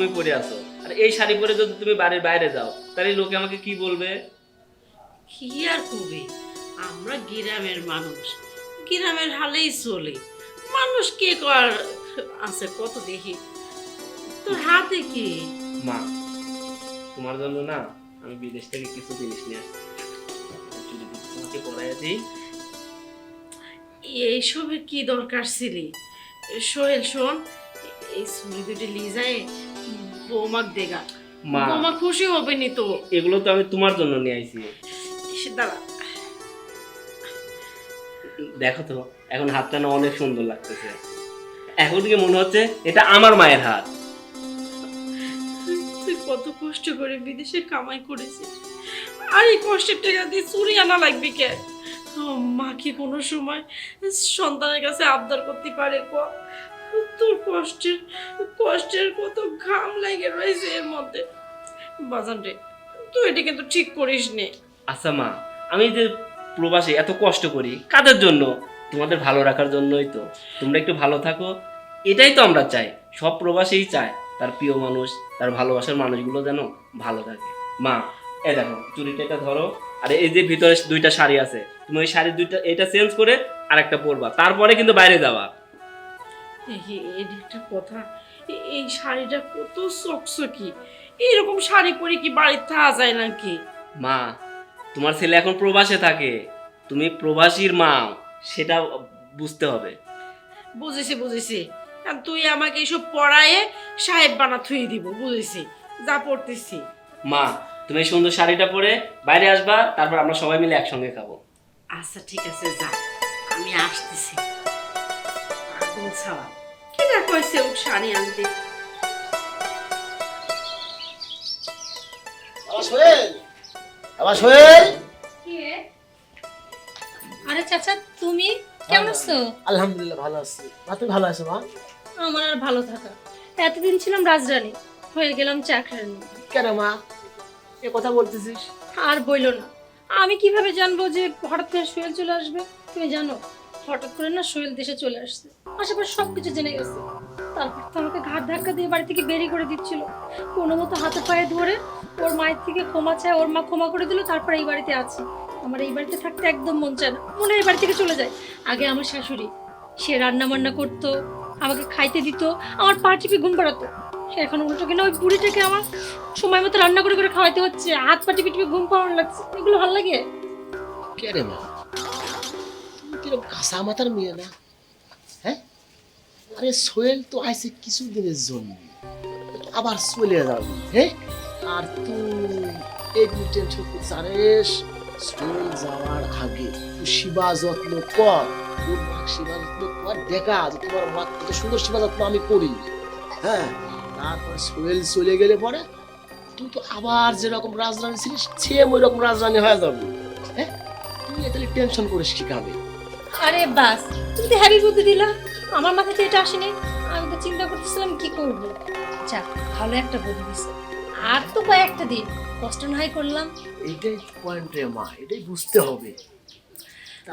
তুমি পরে আছো। আর এই শাড়ি পরে যদি তুমি বাড়ির বাইরে যাও তাহলে লোকে আমাকে কি বলবে? কি আর করবে আমরা গ্রামের মানুষ। গ্রামের হালেই চলে। মানুষ কে কর আছে কত দেখি। তোর হাতে কি? মা তোমার জন্য না আমি বিদেশ থেকে কিছু জিনিস নিয়ে আসছি। যদি তোমাকে পরাইয়া দিই। এইসবের কি দরকার ছিলি? সোহেল শোন এই ছুরি দুটি লিয়ে যায় বৌমাক দেগা। মা। বৌমা খুশি হবে নি তো। এগুলো তো আমি তোমার জন্য নিয়ে আইছি। দাঁড়া। দেখো তো এখন হাতটা না অনেক সুন্দর লাগতেছে। এখন কি মনে হচ্ছে এটা আমার মায়ের হাত। তুই কত কষ্ট করে বিদেশে কামাই করেছিস। আর এই কষ্টের টাকা দিয়ে চুরি আনা লাগবে কে? মা কি কোনো সময় সন্তানের কাছে আবদার করতে পারে ক? তোর কষ্টের কষ্টের কত ঘাম লাগে রয়েছে এর মধ্যে। বাজান রে, তুই এটা কিন্তু ঠিক করিস নে। আচ্ছা মা, আমি যে প্রবাসে এত কষ্ট করি, কাদের জন্য? তোমাদের ভালো রাখার জন্যই তো। তোমরা একটু ভালো থাকো, এটাই তো আমরা চাই। সব প্রবাসীই চায় তার প্রিয় মানুষ, তার ভালোবাসার মানুষগুলো যেন ভালো থাকে। মা এ দেখো চুরিটা এটা ধরো, আর এই যে ভিতরে দুইটা শাড়ি আছে, তুমি ওই শাড়ি দুইটা, এটা চেঞ্জ করে আরেকটা পরবা। তারপরে কিন্তু বাইরে যাবা। একটা কথা। এই শাড়িটা কত চকচকি। এইরকম শাড়ি পরে কি বাড়িতে থাকা যায় নাকি? মা তোমার ছেলে এখন প্রবাসে থাকে। তুমি প্রবাসীর মা সেটা বুঝতে হবে। বুঝেছি বুঝেছি। তুই আমাকে এসব পড়ায়ে সাহেব বানা থুই দিব বুঝেছি। যা পড়তেছি। মা তুমি এই সুন্দর শাড়িটা পরে বাইরে আসবা তারপর আমরা সবাই মিলে একসঙ্গে খাব। আচ্ছা ঠিক আছে যা। আমি আসতেছি। না কইছে ও শাড়ি আনতে। আবার সোহেল? আরে চাচা তুমি কেমন আছো? আলহামদুলিল্লাহ ভালো আছি। মা তুমি ভালো আছো মা? আমার আর ভালো থাকা। এতদিন ছিলাম রাজরানী হয়ে গেলাম চাকরানি। কেন মা? এ কথা বলতেছিস? আর বইলো না। আমি কীভাবে জানব যে হঠাৎ করে সোহেল চলে আসবে? তুমি জানো? হঠাৎ করে না সোহেল দেশে চলে আসছে। আশেপাশে সব কিছু জেনে গেছে। তারপর তো আমাকে ঘাট ধাক্কা দিয়ে বাড়ি থেকে বেরিয়ে করে দিচ্ছিল। কোনো মতো হাতে পায়ে ধরে ওর মায়ের থেকে ক্ষমা চায়, ওর মা ক্ষমা করে দিল, তারপর এই বাড়িতে আছি। আমার এই বাড়িতে থাকতে একদম মন চায় না। মনে এই বাড়ি থেকে চলে যায়। আগে আমার শাশুড়ি, সে রান্না বান্না করতো, আমাকে খাইতে দিত, আমার পা টিপে ঘুম পাড়াতো। সে এখন উল্টো কিনা ওই বুড়িটাকে আমার সময় মতো রান্না করে করে খাওয়াতে হচ্ছে, হাত পা টিপে টিপে ঘুম পাড়ানো লাগছে। এগুলো ভালো লাগে? কে রে মা? কীরকম কাঁচা মাথার মেয়ে না? হ্যাঁ? আরে সোহেল তো আইসে কিছু দিনের জন্য। আবার চলে যাবি হ্যাঁ? আর তুই এই টেনশন আরে সোহেল যাওয়ার আগে তুই সেবা যত্ন কর, তোর মা সেবা যত্ন কর, দেখা যে তোমার মা কত সুন্দর সেবা যত্ন আমি করি। হ্যাঁ? তারপর সোহেল চলে গেলে পরে তুই তো আবার যেরকম রাজধানী ছিলিস সেম ওই রকম রাজধানী হয়ে যাবে হ্যাঁ? তুই তাহলে টেনশন করিস কি খাবে আরে বাস তুমি তো হ্যাপি বুদ্ধি দিলা। আমার মাথাতে এটা আসেনি। আমি তো চিন্তা করতেছিলাম কি করব। যাক ভালো একটা বুদ্ধি দিছে। আর তো কয়েকটা দিন কষ্ট না হয় করলাম। এইটাই পয়েন্ট রে মা এটাই বুঝতে হবে।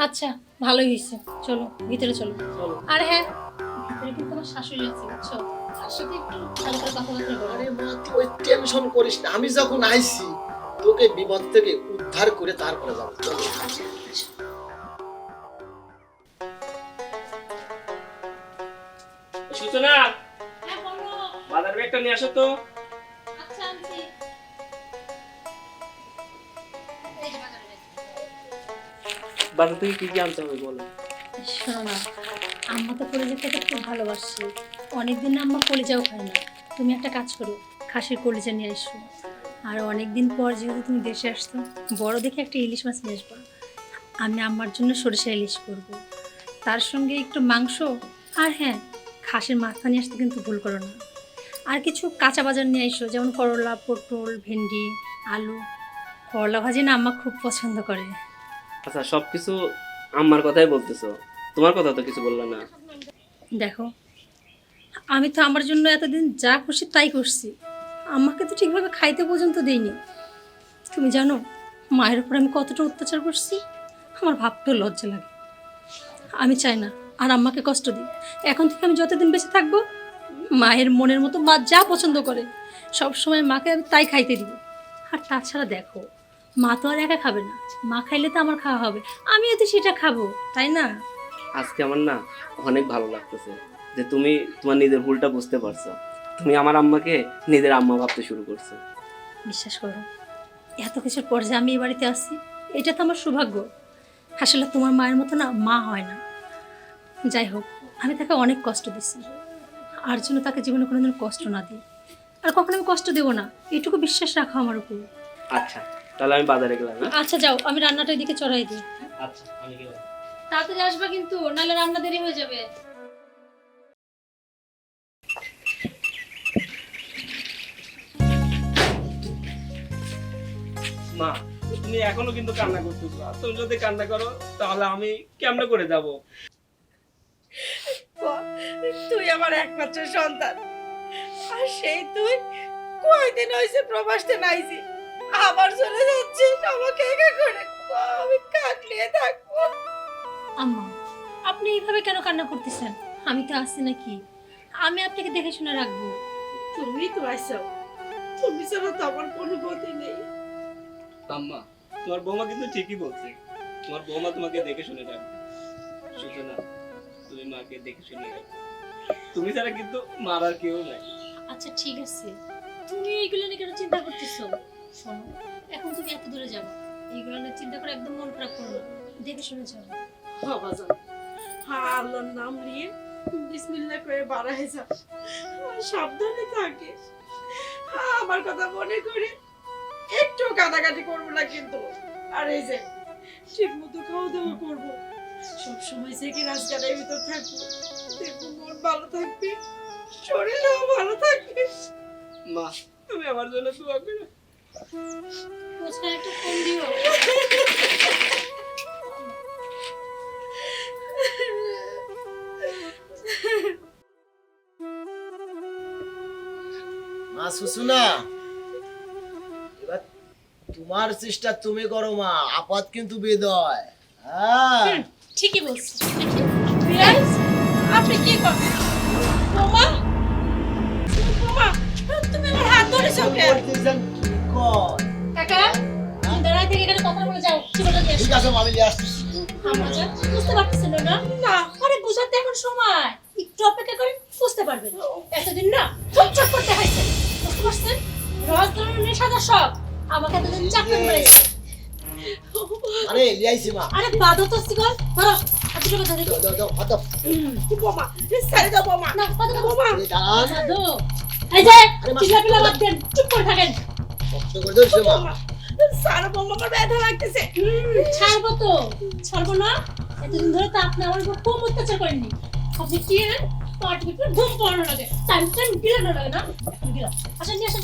আচ্ছা ভালোই হয়েছে চলো ভিতরে চলো। আর হ্যাঁ ভিতরে কিন্তু আমার শাশুড়ি আছে? বুঝছ তার সাথে একটু ভালো করে কথাবার্তা বলো। আরে মা তুই ওই টেনশন করিস না। আমি যখন আইছি তোকে বিপদ থেকে উদ্ধার করে তারপরে যাব। চলো। সূচনা! হ্যাঁ বাজার ব্যাগটা নিয়ে আসো তো। আচ্ছা বাজারে থেকে কি কি আনতে হবে বলো? শোনো আম্মা তো কলিজা খেতে খুব ভালোবাসি। অনেকদিন আম্মা কলিজাও খায় না। তুমি একটা কাজ করো খাসির কলিজা নিয়ে এসো। আর অনেকদিন পর যেহেতু তুমি দেশে আসতো বড় দেখে একটা ইলিশ মাছ নিয়ে আসব। আমি আম্মার জন্য সরিষা ইলিশ করব। তার সঙ্গে একটু মাংস আর হ্যাঁ খাসির মাথা নিয়ে আসতে কিন্তু ভুল করো না। আর কিছু কাঁচা বাজার নিয়ে এসো যেমন করলা পটল ভেন্ডি আলু। করলা ভাজি না আম্মা খুব পছন্দ করে। আচ্ছা সব কিছু আম্মার কথাই বলতেছো। তোমার কথা তো কিছু বললে না। দেখো আমি তো আমার জন্য এতদিন যা খুশি তাই করছি। আমাকে তো ঠিকভাবে খাইতে পর্যন্ত দেইনি। তুমি জানো মায়ের উপর আমি কতটা অত্যাচার করছি? আমার ভাবতেও লজ্জা লাগে। আমি চাই না আর আম্মাকে কষ্ট দিই। এখন থেকে আমি যতদিন বেঁচে থাকব মায়ের মনের মতো মা যা পছন্দ করে সব সময় মাকে আমি তাই খাইতে দিব আর তাছাড়া দেখো মা তো আর একা খাবে না। মা খাইলে তো আমার খাওয়া হবে। আমিও তো সেটা খাব তাই না? আজকে আমার না অনেক ভালো লাগতেছে যে তুমি তোমার নিজের ভুলটা বুঝতে পারছ। তুমি আমার আম্মাকে নিজের আম্মা ভাবতে শুরু করছ। বিশ্বাস করো এত কিছুর পর যে আমি এই বাড়িতে আসছি এটা তো আমার সৌভাগ্য। আসলে তোমার মায়ের মতো না মা হয় না। যাই হোক আমি তাকে অনেক কষ্ট দিচ্ছি। আর জন্য তাকে জীবনে কোনোদিন কষ্ট না দিই। আর কখনো আমি কষ্ট দেবো না এটুকু বিশ্বাস রাখো আমার উপর। আচ্ছা তাহলে আমি বাজারে গেলাম হ্যাঁ? আচ্ছা যাও আমি রান্নাটা এদিকে চড়াই দিই। আচ্ছা আমি গেলাম। তাড়াতাড়ি আসবা কিন্তু নাহলে রান্না দেরি হয়ে যাবে। মা তুমি এখনও কিন্তু কান্না করতেছো তুমি যদি কান্না করো তাহলে আমি কেমনে করে যাব? তুই আমার একমাত্র সন্তান। আর সেই তুই কয়দিন হয়েছে প্রবাসতে নাইছি? আবার চলে যাচ্ছিস আমাকে একা করে? আমি কাটলিয়ে থাকব। আম্মা আপনি এইভাবে কেন কান্না করতেছেন? আমি তো আসছি নাকি? আমি আপনাকে দেখে শুনে রাখব। তুমি তো আইসাও। তুমি ছাড়া তো আমার কোনো গতি নেই। আম্মা তোমার বৌমা কিন্তু ঠিকই বলছে। তোমার বৌমা তোমাকে দেখে শুনে রাখবে। সুচনা তুমি মাকে দেখে শুনে তুমি ছাড়া কিন্তু মার আর কেউ নাই। আচ্ছা ঠিক আছে। তুমি এইগুলো নিয়ে কেন চিন্তা করতেছো? শোনো এখন তুমি এত দূরে যাবে। এইগুলো নিয়ে চিন্তা করে একদম মন খারাপ করো দেখে শুনে যাবে বাবা জান হ্যাঁ আল্লাহর নাম নিয়ে বিসমিল্লাহ করে বাড়ায় যা। সাবধানে থাকিস হ্যাঁ, আমার কথা মনে করে একটু কাটাকাটি করব না কিন্তু। আর এই যে ঠিক মতো খাওয়া দাওয়া করব। সবসময় সে কি রাজগাড়ার ভিতর থাকব দেখব মন ভালো থাকবে শরীরও ভালো থাকবে মা। তুমি আমার জন্য দোয়া করো। রোজকার একটা ফোন দিও। মা সুসুনা এবার তোমার চেষ্টা তুমি করো মা আপাত কিন্তু বেদয়। হ্যাঁ। ঠিকই বলছি আপনি কি তুমি আমার হাত ধরেছো কেন? কাকা দাঁড়ায় থেকে এখানে কথা বলে যাও কি দিয়ে ঠিক আছে আমি নিয়ে আসতেছি আমরা যা বুঝতে পারতেছেন না না? আরে বুঝাতে এখন সময়। একটু অপেক্ষা করেন বুঝতে পারবেন। এতদিন না চটচট করতে হয়েছে। বুঝতে পারছেন? রাজধরনের নেশাদার সব আমাকে এতদিন চাকরি আরে লিয়াইছি মা। আরে বাদো তো সিগল ধরো। হাতে টাকা ধরে দাও দাও দাও হাত দাও। বোমা ছেড়ে দাও বোমা। না বাদো বোমা। আরে দাঁড়ান বাদো এই যে আরে মা- বাদ দেন চুপ করে থাকেন। কষ্ট করে ধরছে বোমা সারা বোমা আমার ব্যথা লাগতেছে। ছাড়বো তো ছাড়বো না। এতদিন ধরে তো আপনি আমার উপর খুব অত্যাচার করেননি। আপনি কি পার্টি ভিতরে ঘুম পড়ানো লাগে। টাইম টাইম গিলানো লাগে না। গিলাম আসেন নিয়ে আসেন।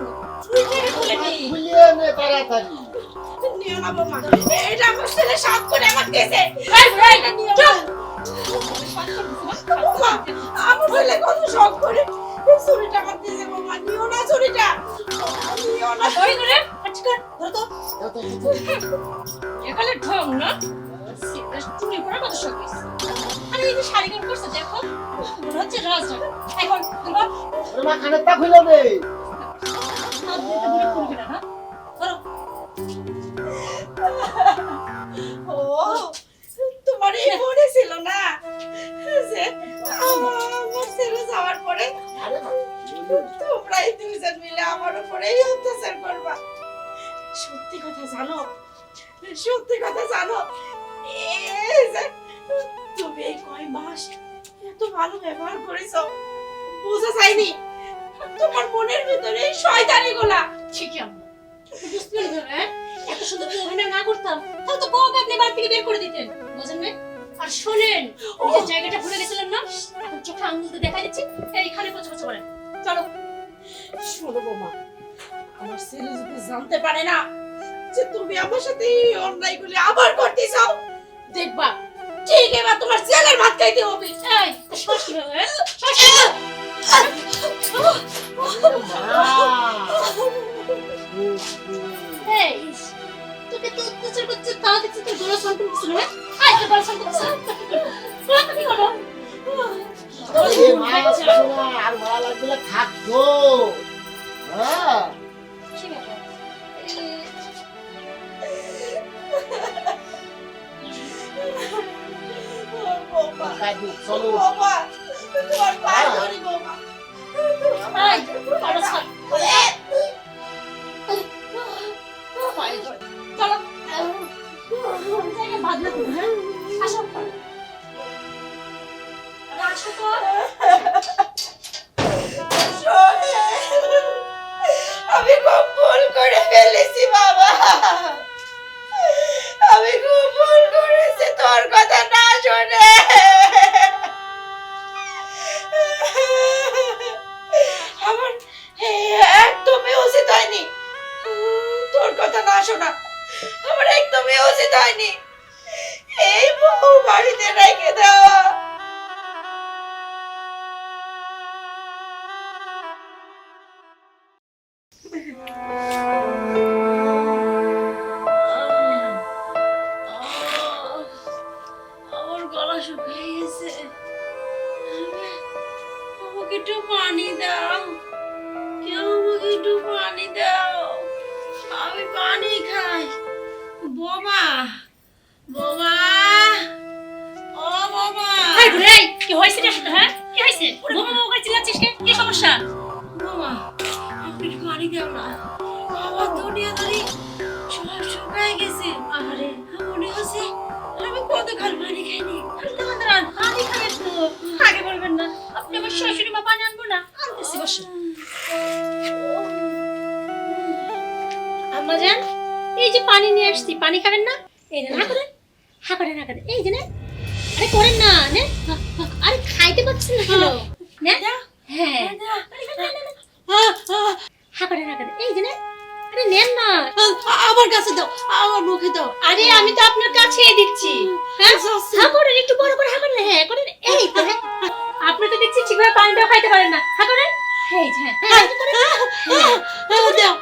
খুলে নে তাড়াতাড়ি। নিও না বোমা। এটা আমার ছেলে সাত করে আমার দিয়েছে। এই এই নিয়ে চুপ। বোমা আমার ছেলে কত শখ করে ছুরিটা আমার দিয়েছে বোমা। নিও না ছুরিটা। নিও না। ওই করে আজকাল ধরো। তো। দাও, দাও, দাও, দাও। এখানে ঢং না? চুরি করার কত শখ আরে এই যে শাড়ি করছে দেখো। মনে হচ্ছে এখন আরে মা খুলে নে। তোমার এই মনে ছিল না যে আমার ছেলে যাওয়ার পরে আরে তোমরা এই দুইজন মিলে আমার উপরে অত্যাচার করবা সত্যি কথা জানো সত্যি কথা জানো তুমি কয় মাস এত ভালো ব্যবহার করেছ, বোঝা যায়নি। তোমার মনের ভিতরে শয়তানি গুলা। ঠিকই আম্মা। বুঝতে পারলি তো, হ্যাঁ? এত সুন্দর করে অভিনয় না করতাম তাহলে তো কবে আপনি বাড়ি থেকে বের করে দিতেন বুঝেন না আর শোনেন নিজের জায়গাটা ভুলে গেছিলেন না এখন চোখে আঙুল দেখা দিচ্ছি এইখানে পচে পচে বলেন। চলো। শোনো বৌমা আমার ছেলে যদি জানতে পারে না যে তুমি আমার সাথে এই অন্যায়গুলি আবার করতে চাও দেখবা ঠিক এবার তোমার ছেলের ভাত খাইতে হবে। এই তো শ্বাস কীভাবে হ্যাঁ? শ্বাস কীভাবে? এই তোকে তো অত্যাচার করছে তাও দেখছি তোর গলা সংকট করছিল হ্যাঁ আয় তোর গলা সংকট করছিল কি করো এ মা শোনা, আর মারা লাগবে না থাকতো হ্যাঁ কি ব্যাপার বৌমা কাজে চলো বৌমা আমি খুব ভুল করে ফেলেছি বাবা। আমি খুব ভুল করেছি তোর কথা না শুনে। আমার, একদমই উচিত হয়নি। তোর কথা না শোনা, আমার একদমই উচিত হয়নি। এই বউ বাড়িতে রেখে দেওয়া। আমার গলা শুকিয়ে গেছে। আমাকে একটু পানি দাও। কেউ আমাকে একটু পানি দাও। আমি পানি খাই। বোমা বোমা ও বোমা। ঘুরে কি হয়েছে রে হ্যাঁ? কি হয়েছে? বোমা বোমা করে চিল্লাচ্ছিস কে কি সমস্যা? বোমা আপনি একটু পানি দাও না। আমার দুনিয়াদারি সব শুকায় গেছে। আরে মনে হচ্ছে আমি কত কাল পানি খাইনি। আমি তো পানি খাবেন তো। আগে বলবেন না। আপনি আমার শাশুড়ি মা পানি আনব না। আনতেছি বসে। আম্মা জান এই যে পানি নিয়ে আসছি পানি খাবেন না? এই না করেন হা করেন হা করেন এই যে না আরে করেন না নে আরে খাইতে পাচ্ছেন না কেন নে হ্যাঁ। হা করেন হা করেন এই যে না আরে নেন না। আমার কাছে দাও আমার মুখে দাও। আরে আমি তো আপনার কাছেই দিচ্ছি হ্যাঁ? হা করেন একটু বড় করে হা করেন হ্যাঁ করেন এই তো হ্যাঁ। আপনি তো দেখছি ঠিকভাবে পানিটাও খাইতে পারেন না। হা করেন। এই যে হ্যাঁ। হ্যাঁ। হ্যাঁ। দাও।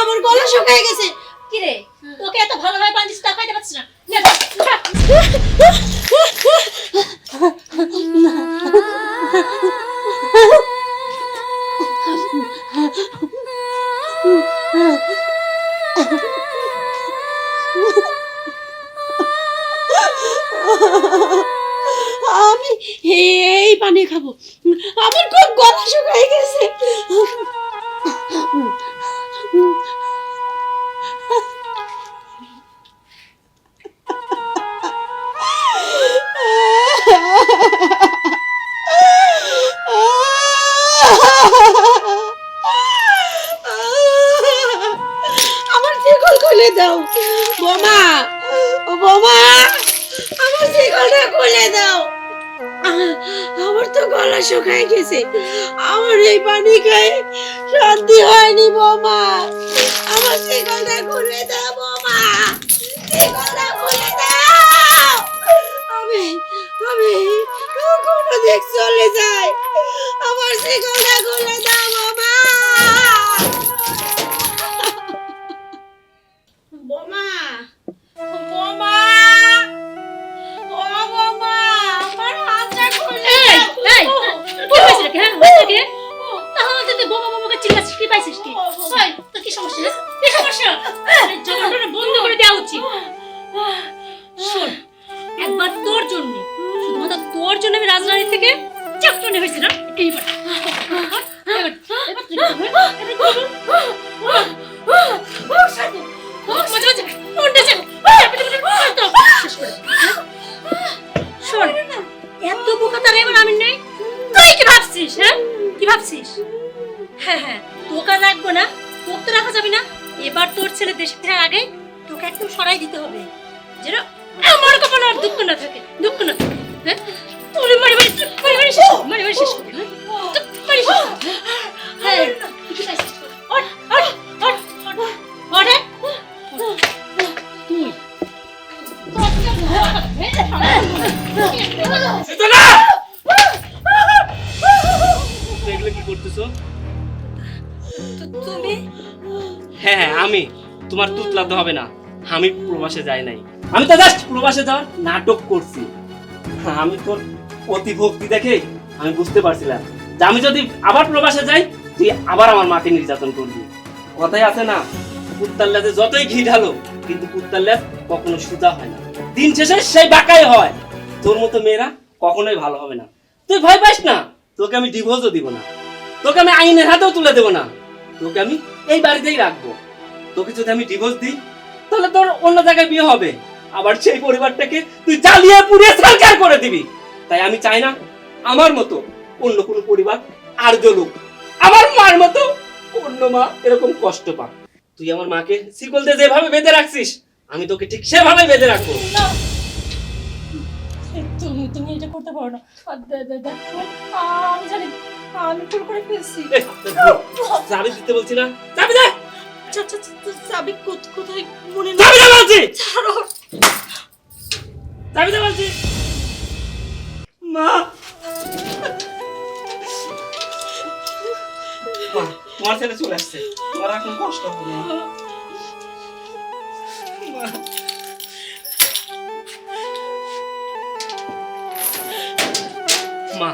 আমার গলা শুকায় গেছে। কি রে? তোকে এত ভালোভাবে পানি দিচ্ছি তা খাইতে পারছিস না। নে, খাব আমার তো গলা শুকায় গেছে। আমার এই পানি খাই শান্তি হয়নি বোমা। আমার শিকলটা খুলে দাও বোমা। শিকলটা খুলে দাও আমি আমি চলে যাই। আমার শিকলটা খুলে দাও বোমা। বোমা বোমা। হ্যাঁ, পাইছিস কি? তোর বন্ধ করে দেওয়া তোর জন্য শুধুমাত্র তোর জন্য আমি রাজনীতি থেকে চাকরি নেমেছিলাম এইবার আমি তোমার তুত লাগতে হবে না। আমি প্রবাসে যাই নাই। আমি তো জাস্ট প্রবাসে যাওয়ার নাটক করছি। আমি তোর অতি ভক্তি দেখে আমি বুঝতে পারছিলাম যে আমি যদি আবার প্রবাসে যাই তুই আবার আমার মাকে নির্যাতন করবি। কথাই আছে না কুত্তার লেজে যতই ঘি ঢালো কিন্তু কুত্তার লেজ কখনো সুজা হয় না। দিন শেষে সেই বাঁকাই হয়। তোর মতো মেয়েরা কখনোই ভালো হবে না। তুই ভয় পাস না। তোকে আমি ডিভোর্সও দিব না। তোকে আমি আইনের হাতেও তুলে দেবো না। তোকে আমি এই বাড়িতেই রাখব। তোকে যদি আমি ডিভোর্স দিই তাহলে তোর অন্য জায়গায় বিয়ে হবে। আবার সেই পরিবারটাকে তুই জ্বালিয়ে পুড়িয়ে সরকার করে দিবি। তাই আমি চাই না আমার মতো অন্য কোনো পরিবার আর জ্বলুক। আমার মার মতো অন্য মা এরকম কষ্ট পাক। তুই আমার মাকে শিকল দিয়ে যেভাবে বেঁধে রাখছিস আমি তোকে ঠিক সেভাবে বেঁধে রাখব। তুমি তুমি এটা করতে পারো না। আমি জানি আমি ভুল করে ফেলছি। চাবি দিতে বলছি না? চাবি দে! আচ্ছা, চাবি কোথায় মনে নেই। চাবি বলছি! ছাড়ো। চাবি বলছি! মা! মা, তোমার ছেলে চলে আসছে। তোমার এখন কষ্ট হবে মা। মা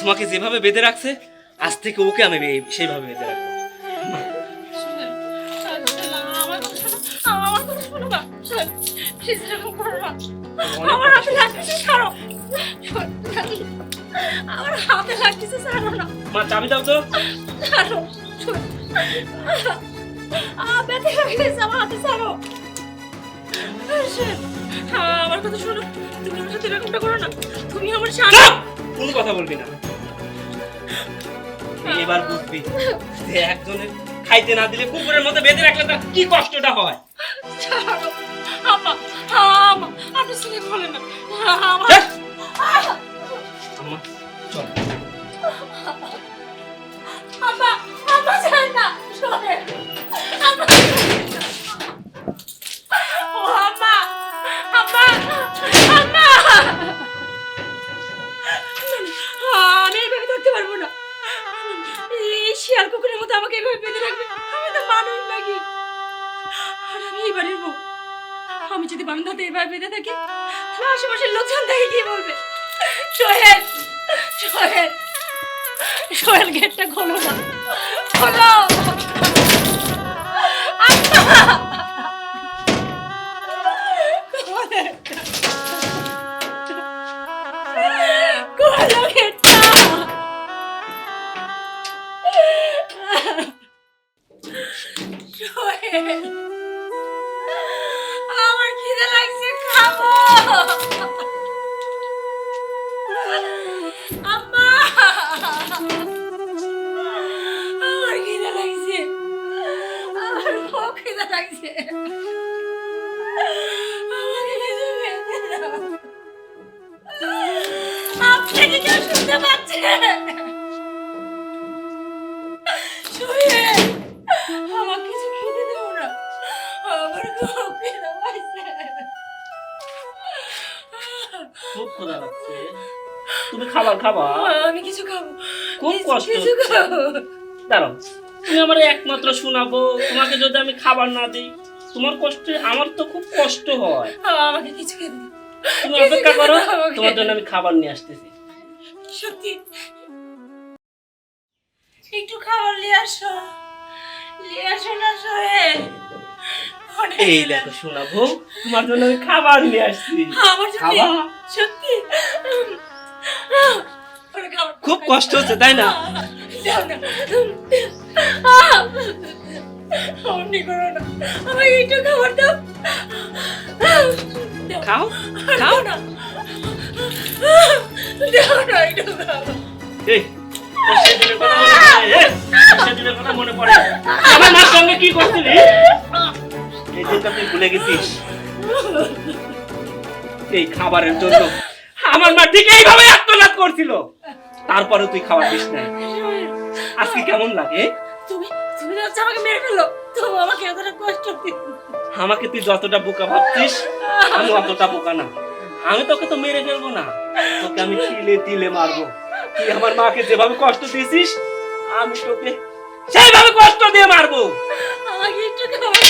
তোমাকে যেভাবে বেঁধে রাখছে আজ থেকে ওকে আমি সেইভাবে বেঁধে রাখব। শোনেন, please করো না। আমার হাতে লাগতেছে, ছাড়ো। আমার হাতে লাগতেছে, ছাড়ো না। মা চাবি দাও তো ছাড়ো। আহ, ব্যথা লাগতেছে, আমার হাতে ছাড়ো। আমার কথা শোনো তুমি আমার সাথে এরকমটা করো না তুমি আমার সাথে কোনো কথা বলবি না এবার বুঝবি যে একজনের খাইতে না দিলে কুকুরের মতো বেঁধে রাখলে তার কি কষ্টটা হয় ছাড়ো আমা আমা আপনি বলেন না। আমার ধ্যাৎ! আম্মা চল। না ও আমি এভাবে থাকতে পারব না। এই শিয়াল কুকুরের মতো আমাকে এভাবে বেঁধে রাখবে। আমি তো মানুষ নাকি। আর আমি এই বাড়ির বউ। আমি যদি বারান্দাতে এভাবে বেঁধে থাকি আশেপাশের লোকজন দেখে কি বলবে, সোহেল সোহেল সোহেল গেটটা খোলো না। খোলো। লাগছে। খেতে আপনি কি কেউ শুনতে পাচ্ছেন? কিছু খেতে দেবো না। আমার খুব ক্ষুধা লাগছে। তুমি খাবার খাবা? আমি কিছু খাব। খুব কষ্ট কিছু। খাব। দাঁড়াও। তুমি আমার একমাত্র শোনাবো তোমাকে যদি আমি খাবার না দিই তোমার কষ্ট আমার তো খুব কষ্ট হয়। আমাকে কিছু খেতে তুমি অপেক্ষা করো তোমার জন্য আমি খাবার নিয়ে আসতেছি। সত্যি। একটু খাবার নিয়ে আসো। নিয়ে আসো না সোহেল। এই দেখো শোনাবো তোমার জন্য আমি খাবার নিয়ে আসছি। আমার সত্যি। খাবার খুব কষ্ট হচ্ছে তাই না? অমনি করো না আমাকে একটু খাবার দাও। দাও। খাও। না। দাও না একটু খাবার এই তোর সেদিনের কথা পড়ে এই, তোর সেদিনের কথা পড়ে আমার মার সঙ্গে কি করছিলি? এই তুই ভুলে গেছিস। এই খাবারের জন্য আমার মা ঠিক এইভাবে আত্মনাদ করছিল। তারপরে তুই খাবার দিস না আজকে কেমন লাগে? তুমি তুমি তো হচ্ছে আমাকে মেরে ফেলো তুমি আমাকে এতটা কষ্ট দিও আমাকে তুই যতটা বোকা ভাবছিস আমি অতটা বোকা না। আমি তোকে তো মেরে ফেলব না। তোকে আমি তিলে তিলে মারবো। তুই আমার মাকে যেভাবে কষ্ট দিয়েছিস আমি তোকে সেইভাবে কষ্ট দিয়ে মারবো। আমাকে একটু খাবার